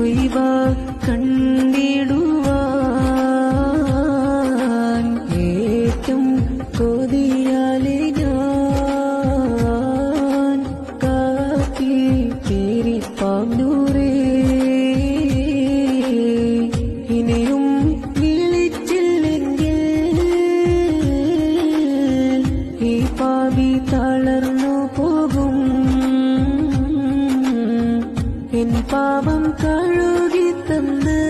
കൊയ്വ കണ്ടിടുവാൻ ഏറ്റം ഞാൻ ഇനിയും വിളിച്ചില്ലെങ്കിൽ ഈ പാവി തളർ கழுகி தந்து